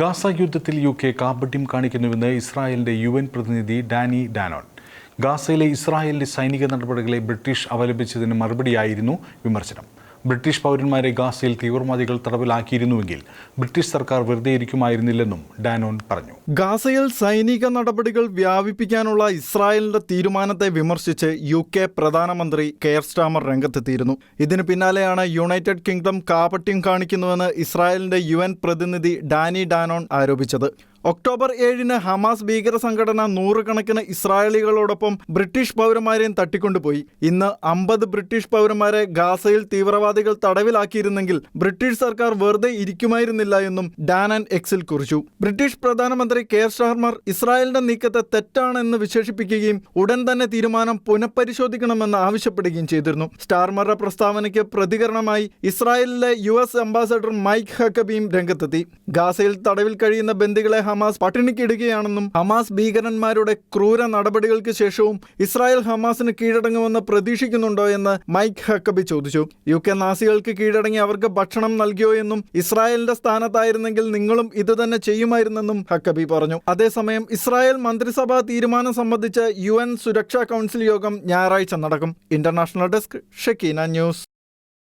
Gaza യുദ്ധത്തിൽ U K കാപട്യം കാണിക്കുന്നുവെന്ന് ഇസ്രായേലിന്റെ യു എൻ പ്രതിനിധി ഡാനി ഡാനോൺ. ഗാസയിലെ ഇസ്രായേലിന്റെ സൈനിക നടപടികളെ ബ്രിട്ടീഷ് അവലംബിച്ചതിന് മറുപടിയായിരുന്നു വിമർശനം. ബ്രിട്ടീഷ് പൗരന്മാരെ ഗാസയിൽ തീവ്രവാദികൾ തടവിലാക്കിയിരുന്നുവെങ്കിൽ ബ്രിട്ടീഷ് സർക്കാർ വെറുതെ ഇരിക്കുമായിരുന്നില്ലെന്നും ഡാനോൺ പറഞ്ഞു. ഗാസയിൽ സൈനിക നടപടികൾ വ്യാപിപ്പിക്കാനുള്ള ഇസ്രായേലിന്റെ തീരുമാനത്തെ വിമർശിച്ച് യു കെ പ്രധാനമന്ത്രി കെയർ സ്റ്റാമർ രംഗത്തെത്തിയിരുന്നു. ഇതിന് പിന്നാലെയാണ് യുണൈറ്റഡ് കിങ്ഡം കാപട്യം കാണിക്കുന്നുവെന്ന് ഇസ്രായേലിന്റെ യു പ്രതിനിധി ഡാനി ഡാനോൺ ആരോപിച്ചത്. ഒക്ടോബർ ഏഴിന് ഹമാസ് ഭീകര സംഘടന നൂറുകണക്കിന് ഇസ്രായേലികളോടൊപ്പം ബ്രിട്ടീഷ് പൗരന്മാരെയും തട്ടിക്കൊണ്ടുപോയി. ഇന്ന് അമ്പത് ബ്രിട്ടീഷ് പൗരന്മാരെ ഗാസയിൽ തീവ്രവാദികൾ തടവിലാക്കിയിരുന്നെങ്കിൽ ബ്രിട്ടീഷ് സർക്കാർ വെറുതെ ഇരിക്കുമായിരുന്നില്ല എന്നും ഡാൻ ആൻഡ് എക്സിൽ കുറിച്ചു. ബ്രിട്ടീഷ് പ്രധാനമന്ത്രി കെയർ സ്റ്റാർമർ ഇസ്രായേലിന്റെ നീക്കത്തെ തെറ്റാണെന്ന് വിശേഷിപ്പിക്കുകയും ഉടൻ തന്നെ തീരുമാനം പുനഃപരിശോധിക്കണമെന്ന് ആവശ്യപ്പെടുകയും ചെയ്തിരുന്നു. സ്റ്റാർമറുടെ പ്രസ്താവനയ്ക്ക് പ്രതികരണമായി ഇസ്രായേലിലെ യു എസ് അംബാസഡർ മൈക്ക് ഹക്കബിയും രംഗത്തെത്തി. ഗാസയിൽ തടവിൽ കഴിയുന്ന ബന്ദികളെ ഹമാസ് പട്ടിണിക്കിടുകയാണെന്നും ഹമാസ് ഭീകരന്മാരുടെ ക്രൂര നടപടികൾക്ക് ശേഷവും ഇസ്രായേൽ ഹമാസിന് കീഴടങ്ങുമെന്ന് പ്രതീക്ഷിക്കുന്നുണ്ടോ എന്ന് മൈക്ക് ഹക്കബി ചോദിച്ചു. യു കെ നാസികൾക്ക് കീഴടങ്ങി അവർക്ക് ഭക്ഷണം നൽകിയോ എന്നും ഇസ്രായേലിന്റെ സ്ഥാനത്തായിരുന്നെങ്കിൽ നിങ്ങളും ഇതുതന്നെ ചെയ്യുമായിരുന്നെന്നും ഹക്കബി പറഞ്ഞു. അതേസമയം ഇസ്രായേൽ മന്ത്രിസഭാ തീരുമാനം സംബന്ധിച്ച് യു സുരക്ഷാ കൗൺസിൽ യോഗം ഞായറാഴ്ച നടക്കും. International desk Shakeena news.